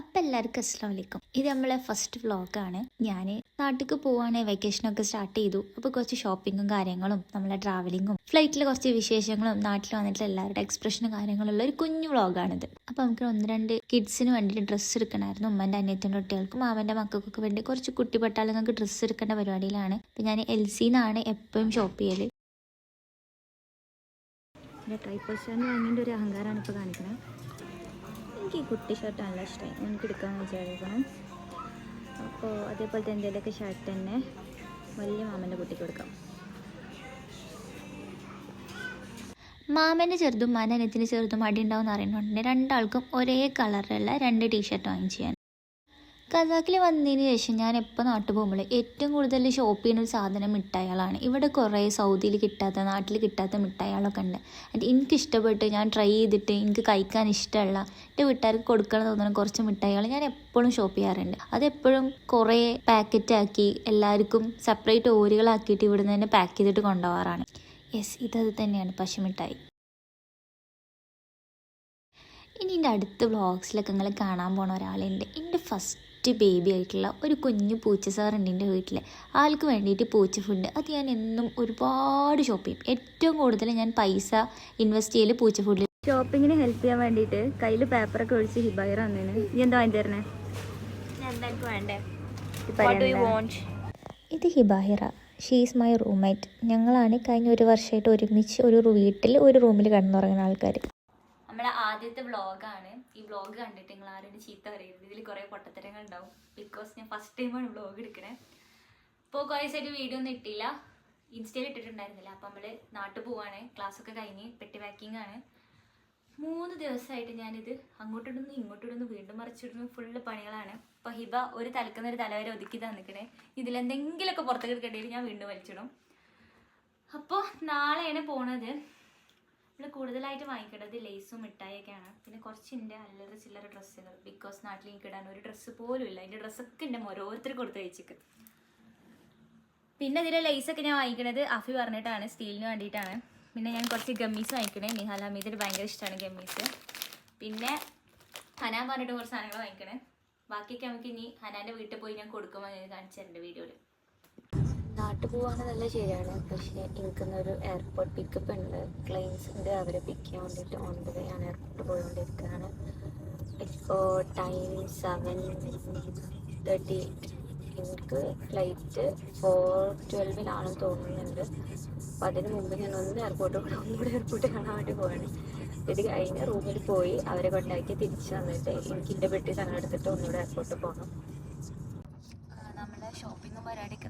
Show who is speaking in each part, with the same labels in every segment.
Speaker 1: അപ്പം എല്ലാവർക്കും അസ്സാം വലൈക്കും ഇത് നമ്മളെ ഫസ്റ്റ് വ്ളോഗാണ് ഞാൻ നാട്ടിലേക്ക് പോവാണ് വെക്കേഷനൊക്കെ സ്റ്റാർട്ട് ചെയ്തു. അപ്പോൾ കുറച്ച് ഷോപ്പിങ്ങും കാര്യങ്ങളും നമ്മളെ ട്രാവലിങ്ങും ഫ്ലൈറ്റിലെ കുറച്ച് വിശേഷങ്ങളും നാട്ടിൽ വന്നിട്ട് എല്ലാവരുടെ എക്സ്പ്രഷനും കാര്യങ്ങളുള്ള ഒരു കുഞ്ഞു വ്ളോഗാണിത് അപ്പോൾ നമുക്ക് ഒന്ന് രണ്ട് കിഡ്സിന് വേണ്ടിയിട്ട് ഡ്രസ്സ് എടുക്കണമായിരുന്നു ഉമ്മന്റെ അനിയത്തിന്റെ കുട്ടികൾക്കും മാമന്റെ മക്കൾക്കൊക്കെ വേണ്ടി കുറച്ച് കുട്ടിപ്പട്ടാളങ്ങൾക്ക് ഡ്രസ്സ് എടുക്കേണ്ട പരിപാടിയിലാണ്. അപ്പോൾ ഞാൻ എൽ സിന്നാണ് എപ്പോഴും ഷോപ്പ് ചെയ്യൽ
Speaker 2: എന്റെ ട്രൈപ്പർ വാങ്ങേണ്ട ഒരു അഹങ്കാരമാണ് ഇപ്പോൾ കാണിക്കുന്നത് എനിക്ക് ഈ കുട്ടി ഷർട്ട് നല്ല ഇഷ്ടമായി എനിക്ക് എടുക്കാമെന്ന് വിചാരിക്കണം. അപ്പോൾ അതേപോലത്തെ എന്തെങ്കിലുമൊക്കെ ഷർട്ട് തന്നെ വലിയ മാമന്റെ കുട്ടിക്ക് കൊടുക്കാം.
Speaker 1: മാമന്റെ ചെറുതും മാനനത്തിന്റെ ചെറുതും അടി ഉണ്ടാവും എന്ന് അറിയുന്നുണ്ട് രണ്ടാൾക്കും ഒരേ കളറിലുള്ള രണ്ട് ടീഷർട്ട് വാങ്ങിച്ചു ഞാൻ കസാക്കിൽ വന്നതിന് ശേഷം ഞാൻ എപ്പോൾ നാട്ടിൽ പോകുമ്പോൾ ഏറ്റവും കൂടുതൽ ഷോപ്പ് ചെയ്യുന്ന ഒരു സാധനം മിഠായികളാണ്. ഇവിടെ കുറേ സൗദിയിൽ കിട്ടാത്ത നാട്ടിൽ കിട്ടാത്ത മിഠായികളൊക്കെ ഉണ്ട് അത് എനിക്ക് ഇഷ്ടപ്പെട്ട് ഞാൻ ട്രൈ ചെയ്തിട്ട് എനിക്ക് കഴിക്കാൻ ഇഷ്ടമുള്ള എന്റെ വീട്ടുകാർക്ക് കൊടുക്കണം തോന്നുന്ന കുറച്ച് മിഠായികൾ ഞാൻ എപ്പോഴും ഷോപ്പ് ചെയ്യാറുണ്ട്. അതെപ്പോഴും കുറേ പാക്കറ്റാക്കി എല്ലാവർക്കും സെപ്പറേറ്റ് ഓരുകളാക്കിയിട്ട് ഇവിടുന്ന് തന്നെ പാക്ക് ചെയ്തിട്ട് കൊണ്ടുപോകാറാണ് യെസ് ഇതത് തന്നെയാണ് പശുമിഠായി. ഇനി എന്റെ അടുത്ത വ്ളോഗ്സിലൊക്കെ നിങ്ങൾ കാണാൻ പോണ ഒരാളുണ്ട് എന്റെ ഫസ്റ്റ് ബേബി ആയിട്ടുള്ള ഒരു കുഞ്ഞു പൂച്ച സാറുണ്ട് എന്റെ വീട്ടിൽ. ആൾക്ക് വേണ്ടിയിട്ട് പൂച്ച ഫുഡ് അത് ഞാൻ എന്നും ഒരുപാട് ഷോപ്പ് ചെയ്യും. ഏറ്റവും കൂടുതൽ ഞാൻ പൈസ ഇൻവെസ്റ്റ് ചെയ്യൽ പൂച്ച ഫുഡിൽ
Speaker 2: ഷോപ്പിങ്ങിന് ഹെൽപ്പ് ചെയ്യാൻ വേണ്ടിയിട്ട് കയ്യിൽ പേപ്പറൊക്കെ ഒഴിച്ച് ഹിബൈറ വന്നേന് നീ എന്താ വാങ്ങി തരണേ?
Speaker 1: എന്താ വേണ്ടേ?
Speaker 2: ഈ
Speaker 1: ഇത് ഹിബാഹിറ. ഷീസ് മൈ റൂംമേറ്റ് ഞങ്ങളാണ് കഴിഞ്ഞ ഒരു വർഷമായിട്ട് ഒരുമിച്ച് ഒരു വീട്ടിൽ ഒരു റൂമിൽ കിടന്നുറങ്ങുന്ന ആൾക്കാർ
Speaker 3: നമ്മളെ ആദ്യത്തെ വ്ളോഗാണ് ഈ വ്ളോഗ് കണ്ടിട്ട് നിങ്ങൾ ആരും ചീത്ത പറയരുത്. ഇതിൽ കുറേ പൊട്ടത്തരങ്ങൾ ഉണ്ടാവും. ബിക്കോസ് ഞാൻ ഫസ്റ്റ് ടൈമാണ് വ്ളോഗ് എടുക്കണേ. ഇപ്പോൾ കുറേ സൈഡ് വീഡിയോ ഒന്നും ഇട്ടില്ല. ഇൻസ്റ്റയിൽ ഇട്ടിട്ടുണ്ടായിരുന്നില്ല. അപ്പം നമ്മൾ നാട്ടിൽ പോവാണ്. ക്ലാസ്സൊക്കെ കഴിഞ്ഞ് പെട്ടി പാക്കിംഗ് ആണ്. മൂന്ന് ദിവസമായിട്ട് ഞാനിത് അങ്ങോട്ടിടുന്നു ഇങ്ങോട്ടിടുന്നു വീണ്ടും മറിച്ചിടുന്നു. ഫുള്ള് പണികളാണ്. അപ്പോൾ ഹിബ ഒരു തലക്കുന്ന ഒരു തലവരെ ഒതുക്കി തന്നിക്കണേ. ഇതിലെന്തെങ്കിലുമൊക്കെ പുറത്തേക്ക് എടുക്കേണ്ടി ഞാൻ വീണ്ടും വലിച്ചിടും. അപ്പോൾ നാളെയാണ് പോണത്. നമ്മൾ കൂടുതലായിട്ട് വാങ്ങിക്കേണ്ടത് ലേസും മിഠായിയൊക്കെയാണ്. പിന്നെ കുറച്ച് അല്ലറ ചില്ലറ ഡ്രസ്സുകൾ ബിക്കോസ് നാട്ടിൽ എനിക്ക് ഇടാൻ ഒരു ഡ്രസ്സ് പോലും ഇല്ല. എന്റെ ഡ്രസ്സൊക്കെ എന്റെ ഓരോരുത്തർ കൊടുത്ത് വെച്ചിക്ക്. പിന്നെ ഇതിലെ ലേസൊക്കെ ഞാൻ വാങ്ങിക്കണത് അഫി പറഞ്ഞിട്ടാണ്. സ്റ്റീലിന് വേണ്ടിയിട്ടാണ്. പിന്നെ ഞാൻ കുറച്ച് ഗമ്മീസ് വാങ്ങിക്കണേ. നിഹാൽ ഹമീദിന് ഭയങ്കര ഇഷ്ടമാണ് ഗമ്മീസ്. പിന്നെ ഹനാൻ പറഞ്ഞിട്ട് കുറച്ച് സാധനങ്ങൾ വാങ്ങിക്കണേ. ബാക്കിയൊക്കെ നമുക്ക് ഇനി ഹനാന്റെ വീട്ടിൽ പോയി ഞാൻ കൊടുക്കുമ്പോൾ കാണിച്ചു തരുന്നുണ്ട് വീഡിയോയിൽ
Speaker 2: നാട്ടിൽ നല്ല ശരിയാണ്. പക്ഷേ എനിക്കൊന്നൊരു എയർപോർട്ട് പിക്കപ്പ് ഉണ്ട്. ക്ലൈൻസ് ഉണ്ട്. അവരെ പിക്ക് ചെയ്യാൻ വേണ്ടിയിട്ട് ഓൺ ദ വേ ആണ് എയർപോർട്ട് പോയിക്കൊണ്ടിരിക്കുകയാണ് ഇപ്പോൾ ടൈം സെവൻ തേർട്ടി എനിക്ക് ഫ്ലൈറ്റ് ഫോർ ട്വൽവിനാണെന്ന് തോന്നുന്നുണ്ട്. അപ്പോൾ അതിന് മുമ്പ് ഞാൻ ഒന്ന് എയർപോർട്ട് കൂടെ ഒന്നുകൂടെ എയർപോർട്ട് കാണാൻ വേണ്ടി പോവാണ്. ഇത് കഴിഞ്ഞ് റൂമിൽ പോയി അവരെ കൊണ്ടാക്കി തിരിച്ച് വന്നിട്ട് എനിക്ക് എന്റെ പെട്ടി സാധനം എടുത്തിട്ട് ഒന്നുകൂടെ എയർപോർട്ടിൽ പോകണം
Speaker 3: നമ്മളെ ഷോപ്പിംഗ് പരിപാടിയൊക്കെ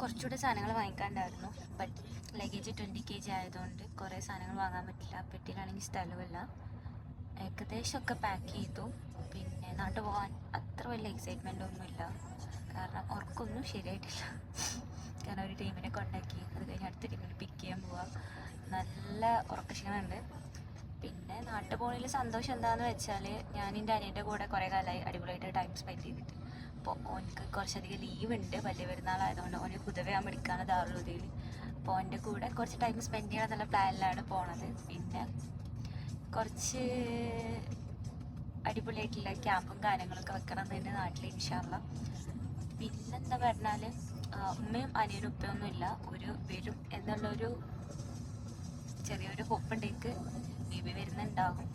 Speaker 3: കുറച്ചുകൂടെ സാധനങ്ങൾ വാങ്ങിക്കാണ്ടായിരുന്നു. But luggage twenty K G ആയതുകൊണ്ട് കുറേ സാധനങ്ങൾ വാങ്ങാൻ പറ്റില്ല. പെട്ടിയിലാണെങ്കിൽ സ്ഥലമില്ല ഏകദേശമൊക്കെ പാക്ക് ചെയ്തു. പിന്നെ നാട്ടിൽ പോകാൻ അത്ര വലിയ എക്സൈറ്റ്മെന്റ് ഒന്നുമില്ല. കാരണം ഉറക്കൊന്നും ശരിയായിട്ടില്ല. കാരണം ഒരു ടീമിനെ കൊണ്ടാക്കി അത് കഴിഞ്ഞ് അടുത്ത ടീമിനെ പിക്ക് ചെയ്യാൻ പോവാം. നല്ല ഉറക്കക്ഷീണമുണ്ട് പിന്നെ നാട്ടിൽ പോകണതിൽ സന്തോഷം എന്താണെന്ന് വെച്ചാൽ ഞാൻ എന്റെ അനിയന്റെ കൂടെ കുറേ കാലമായി അടിപൊളിയായിട്ട് ടൈം സ്പെൻഡ് ചെയ്തിട്ട്. അപ്പോൾ ഓനക്ക് കുറച്ചധികം ലീവ് ഉണ്ട് വലിയ പെരുന്നാളായതുകൊണ്ട് ഓന് കുതവയാൻ പഠിക്കാണ് ദാറുലുദയിൽ അപ്പോൾ ഓന്റെ കൂടെ കുറച്ച് ടൈം സ്പെൻഡ് ചെയ്യണം എന്നുള്ള പ്ലാനിലാണ് പോണത്. പിന്നെ കുറച്ച് അടിപൊളിയായിട്ടുള്ള ക്യാമ്പും കാര്യങ്ങളൊക്കെ വെക്കണം എന്റെ നാട്ടിൽ ഇൻഷാല്ല പിന്നെന്താ പറഞ്ഞാൽ ഉമ്മയും അനിയനും ഉപ്പയൊന്നും ഇല്ല ഒരു വരും എന്നുള്ളൊരു ചെറിയൊരു ഹോപ്പുണ്ടേക്ക് ബേബി വരുന്നുണ്ടാകും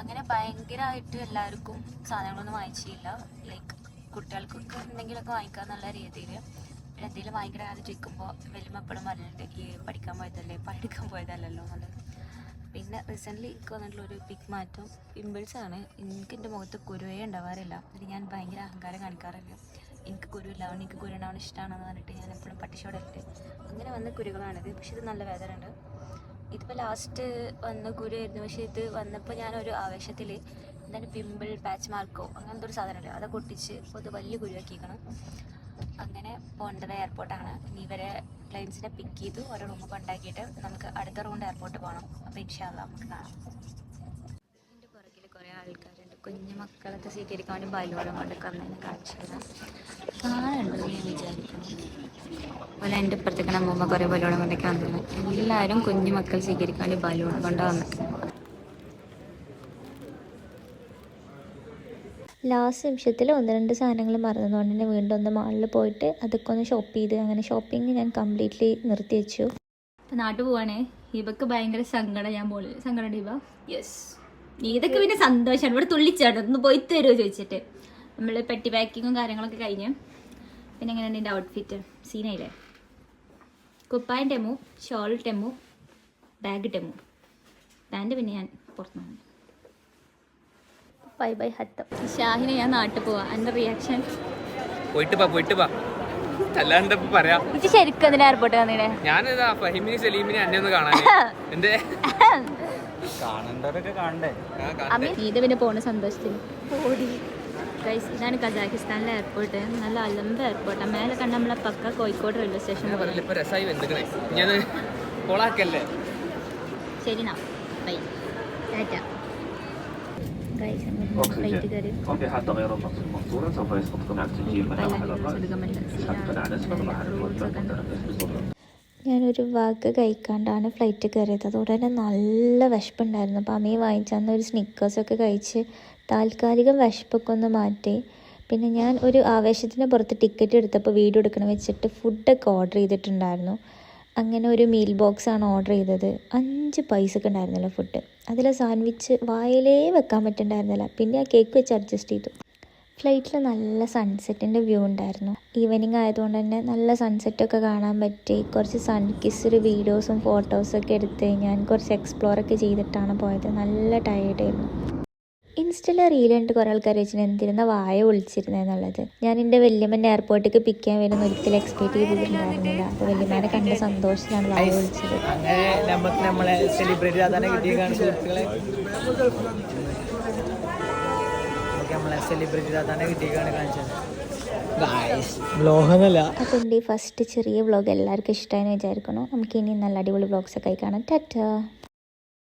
Speaker 3: അങ്ങനെ ഭയങ്കരമായിട്ട് എല്ലാവർക്കും സാധനങ്ങളൊന്നും വാങ്ങിച്ചില്ല. ലൈക്ക് കുട്ടികൾക്കൊക്കെ എന്തെങ്കിലുമൊക്കെ വാങ്ങിക്കാന്നുള്ള രീതിയിൽ പിന്നെ എന്തെങ്കിലും ഭയങ്കരമായിട്ട് ചോദിക്കുമ്പോൾ വലിയ എപ്പോഴും പറഞ്ഞിട്ട് ഈ പഠിക്കാൻ പോയതല്ലേ? പഠിക്കാൻ പോയതല്ലല്ലോ എന്നുള്ളത്. പിന്നെ റീസെന്റ്ലി എനിക്ക് വന്നിട്ടുള്ള ഒരു പിക് മാറ്റം പിമ്പിൾസ് ആണ്. എനിക്ക് എന്റെ മുഖത്ത് കുരുവേ ഉണ്ടാവാറില്ല. അത് ഞാൻ ഭയങ്കര അഹങ്കാരം കാണിക്കാറില്ല. എനിക്ക് കുരുവില്ല അതുകൊണ്ട് എനിക്ക് കുരു ഉണ്ടാവണം ഇഷ്ടമാണെന്ന് പറഞ്ഞിട്ട് ഞാൻ എപ്പോഴും പട്ടിഷോടെ അങ്ങനെ വന്ന കുരുകളാണിത്. പക്ഷെ ഇത് നല്ല വേദന ഉണ്ട് ഇതിപ്പോൾ ലാസ്റ്റ് വന്ന ഗുരുവായിരുന്നു പക്ഷേ ഇത് വന്നപ്പോൾ ഞാനൊരു ആവേശത്തിൽ എന്താണ് പിമ്പിൾ പാച്ച് മാർക്കോ അങ്ങനത്തെ ഒരു സാധനമില്ല അതൊക്കെ ഒട്ടിച്ച് ഇത് വലിയ ഗുരുവാക്കിക്കണം അങ്ങനെ പോകേണ്ടത് എയർപോർട്ടാണ് ഇനി ഇവരെ ക്ലയൻസിനെ പിക്ക് ചെയ്തു ഓരോ റൂമ് കൊണ്ടാക്കിയിട്ട് നമുക്ക് അടുത്ത റൗണ്ട് എയർപോർട്ട് പോകണം അപ്പോൾ ഇൻഷാല്ല നമുക്ക് കാണാം. എന്റെ പുറകിൽ കുറേ ആൾക്കാരുണ്ട്. കുഞ്ഞു മക്കളൊക്കെ സ്വീകരിക്കാൻ വേണ്ടി കൊണ്ടൊക്കെ വന്നതിനെ കാണിച്ചു കാണുന്നുണ്ടെന്ന് അതുപോലെ എന്റെ ഇപ്പുറത്തേക്ക് അമ്മൂമ്മ കുറേ ബലൂണും കൊണ്ടൊക്കെ വന്നത് എല്ലാവരും കുഞ്ഞു മക്കൾ സ്വീകരിക്കാൻ ബലൂൺ കൊണ്ടാണ്
Speaker 1: ലാസ്റ്റ് നിമിഷത്തിൽ ഒന്ന് രണ്ട് സാധനങ്ങൾ മറന്നതുകൊണ്ട് തന്നെ വീണ്ടും ഒന്ന് മാളിൽ പോയിട്ട് അതൊക്കെ ഒന്ന് ഷോപ്പ് ചെയ്ത് അങ്ങനെ ഷോപ്പിംഗ് ഞാൻ കംപ്ലീറ്റ്ലി നിർത്തി വെച്ചു.
Speaker 3: ഇപ്പം നാട്ടിൽ പോവാണേ. ഇവക്ക് ഭയങ്കര സങ്കടം ഞാൻ പോളി സങ്കടം ഇവ? യെസ് ഇതൊക്കെ പിന്നെ സന്തോഷമാണ് ഇവിടെ തുള്ളിച്ചാണ് ഒന്ന് പോയി തരുമോ ചോദിച്ചിട്ട്. നമ്മൾ പെട്ടി പാക്കിങ്ങും കാര്യങ്ങളൊക്കെ കഴിഞ്ഞ്. പിന്നെ എങ്ങനെയാണ് എന്റെ ഔട്ട്ഫിറ്റ് സീനയില്ലേ കുപ്പായം Temu shawl Temu bag Temu pant പിന്നെ ഞാൻ പുറത്തു നിന്ന് ബൈ ബൈ ഹത്തം. ഷാഹിനെ ഞാൻ നാട്ടിൽ പോവാം. എന്റെ റിയാക്ഷൻ
Speaker 4: പോയിട്ട് വാ പോയിട്ട് അല്ലാണ്ട് പറയാ.
Speaker 3: ഇത് ശരിക്കും അതിന് എയർപോർട്ട് വന്നിടേ
Speaker 4: ഞാനിതാ ഫഹിമിനി സലീമിനെ അന്നെ ഒന്ന് കാണാൻ എന്റെ
Speaker 5: കാണേണ്ടവരൊക്കെ കാണണ്ടേ?
Speaker 3: ഇത് പിന്നെ പോണ സന്തോഷത്തിന്. ഓടി. ഗൈസ് ഇതാണ് കസാഖിസ്ഥാനിലെ എയർപോർട്ട് നല്ല അലമ്പ എയർപോർട്ട് മേലെ കണ്ട നമ്മളെ പക്ക കോഴിക്കോട് റെയിൽവേ സ്റ്റേഷൻ ശരി നാ. ബൈ ടാറ്റ
Speaker 1: ഞാനൊരു വാക്ക് കഴിക്കാണ്ടാണ് ഫ്ലൈറ്റ് കയറിയത്. അതുകൊണ്ട് തന്നെ നല്ല വിശപ്പുണ്ടായിരുന്നു. അപ്പം അമ്മയെ വാങ്ങിച്ചു അന്ന് ഒരു സ്നിക്കേഴ്സൊക്കെ കഴിച്ച് താൽക്കാലികം വിശപ്പൊക്കെ ഒന്ന് മാറ്റി. പിന്നെ ഞാൻ ഒരു ആവേശത്തിന് പുറത്ത് ടിക്കറ്റ് എടുത്തപ്പോൾ വീഡിയോ എടുക്കണം വെച്ചിട്ട് ഫുഡൊക്കെ ഓർഡർ ചെയ്തിട്ടുണ്ടായിരുന്നു. അങ്ങനെ ഒരു മീൽ ബോക്സ് ആണ് ഓർഡർ ചെയ്തത്. അഞ്ച് പൈസക്ക് ഉണ്ടായിരുന്നില്ല ഫുഡ് അതിൽ സാൻഡ്വിച്ച് വായിലേ വെക്കാൻ പറ്റുന്നുണ്ടായിരുന്നില്ല പിന്നെ ആ കേക്ക് വെച്ച് അഡ്ജസ്റ്റ് ചെയ്തു. ഫ്ലൈറ്റിൽ നല്ല സൺസെറ്റിന്റെ വ്യൂ ഉണ്ടായിരുന്നു. ഈവനിങ് ആയതുകൊണ്ട് തന്നെ നല്ല സൺസെറ്റൊക്കെ കാണാൻ പറ്റി. കുറച്ച് സൺ കിസ്സൊരു വീഡിയോസും ഫോട്ടോസൊക്കെ എടുത്ത് ഞാൻ കുറച്ച് എക്സ്പ്ലോറൊക്കെ ചെയ്തിട്ടാണ് പോയത്. നല്ല ടയേർഡായിരുന്നു ഇൻസ്റ്റയിൽ റീൽ കണ്ടിട്ട് കുറേ ആൾക്കാർ വെച്ചിട്ട് എന്തിരുന്ന വായ ഒളിച്ചിരുന്നെന്നുള്ളത് ഞാൻ എന്റെ വല്യമ്മന്റെ എയർപോർട്ടിലേക്ക് പിക്ക് ചെയ്യാൻ വരുന്ന ഒരിക്കലും എക്സ്പെക്ട് ചെയ്തിട്ടുണ്ടായിരുന്നില്ല. അപ്പോൾ വല്യമ്മേനെ കണ്ട സന്തോഷത്തിലാണ് വായ ഒളിച്ചത്.
Speaker 5: അങ്ങനെ നമുക്ക് നമ്മളെ സെലിബ്രേറ്റ് ചെയ്യാൻ കിട്ടിയേക്കാണ് സുഹൃത്തുക്കളെ. നമുക്ക് നമ്മളെ സെലിബ്രേറ്റ് ചെയ്യാൻ കിട്ടിയേക്കാണ് കാണിച്ചത്. ബ്ലോഗ്
Speaker 1: അപ്പോൾ എന്റെ ഫസ്റ്റ് ചെറിയ വ്ളോഗ് എല്ലാവർക്കും ഇഷ്ടമായെന്ന് വിചാരിക്കണോ നമുക്ക് ഇനി നല്ല അടിപൊളി വ്ളോഗ്സൊക്കെ ആയി കാണാം. ടാറ്റാ.